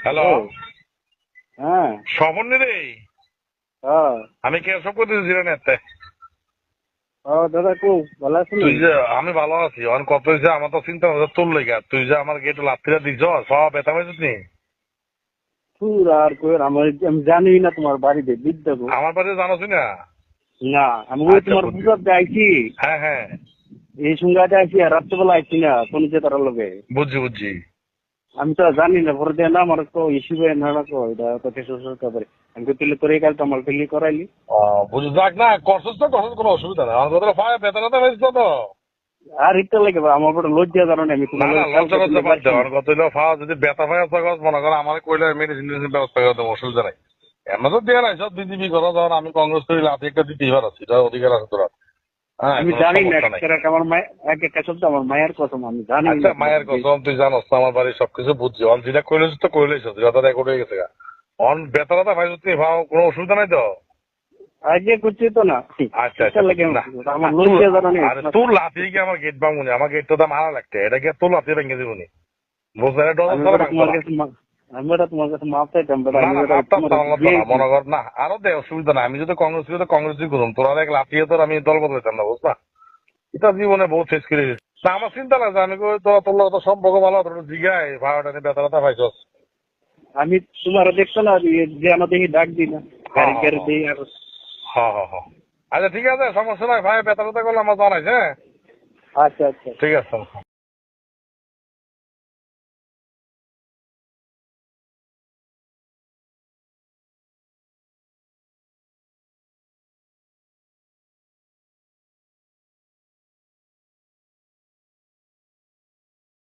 Hello? হ্যাঁ। সমন্বি রে। হ্যাঁ। আমি কেশব করতেছি জিরানেতে দাদা কো ভালো তুই যে আমি ভালো আছি। অন কত হয়েছে আমার তো চিন্তা ভাবনা তোর লেগা। তুই যে আমার গেটে লাত্তিরা দিছ সব ব্যথা পাইছিস নি? তুর আর কই আমার আমি জানি না তোমার বাড়িতে বিদ্যা আমার বাড়িতে জানোস না? না আমি ওই আচ্ছা, তোমার। পূজাতে আইছি। হ্যাঁ হ্যাঁ। এই সঙ্গাতে আইছি আর রাত্রেবেলা আইছি না কোন যে তার লগে। বুঝছি বুঝছি। আমি তো জানি না পরে দিয়ে না আমার তো ইস্যু হয়ে না না এটা তো কিছু করে। আমি তো তুলে তোর এই কাল তো আমার তুলি করাইলি। ও বুঝছি যাক না করছিস তো করছিস কোনো অসুবিধা নাই। আমার কথা ফায় ব্যথা পাইছিস তো। আর ইটা লাগে আমার বড় লজ্জা জানো না আমি না তোমার না লজ্জা। আমার কথা যদি ব্যথা পাই আছে মনে করো আমার কইলে মেডিসিন ব্যবস্থা করে দেবো অসুবিধা নাই। এমন তো দিয়ে নাই সব বিজেপি করো যখন আমি কংগ্রেস করি লাঠি একটা দিতে এবার আছি এটা অধিকার আছে তোরা আমি জানি না। একটা আমার মায়ের আমার মায়ের কসম আমি জানি আচ্ছা মায়ের কসম তুই জানোস তো আমার বাড়ির সবকিছু বুঝছি। অন যেটা কইলেছিস তো কইলেছিস যেটা রেকর্ড হয়ে গেছে অন বেতনটা ভাই তুই ভাও কোনো অসুবিধা নাই তো? আজকে করছি তো না। আচ্ছা আরে তোর লাঠি কি আমার গেট ভাঙুনি? আমার গেট তো দাম আনা লাগতে এটা কি তোর লাঠি ভেঙে দিবনি? বুঝলে আমি তোমার কাছে মাপ চাইতাম। মনে কর না আরও অসুবিধা আমি যদি কংগ্রেস তো কংগ্রেসই তোরা এক লাঠিয়ে তোর আমি দল বদলাইতাম না বুঝলা? এটা জীবনে বহুত শেষ করে না আমার চিন্তা যে আমি কই তোরা তোর লগত তো সম্পর্ক ভালো তোর জিগাই ভাড়াটা নিয়ে পাইছস। আমি তোমার দেখছ না যে দেখি ডাক দিই না গাড়ি হ্যাঁ, গাড়ি হ্যাঁ। দিই আর। হ্যাঁ হ্যাঁ হ্যাঁ। আচ্ছা ঠিক আছে সমস্যা নাই ভাই বেতনটা করলে আমার জানাইছে হ্যাঁ? আচ্ছা আচ্ছা। ঠিক আছে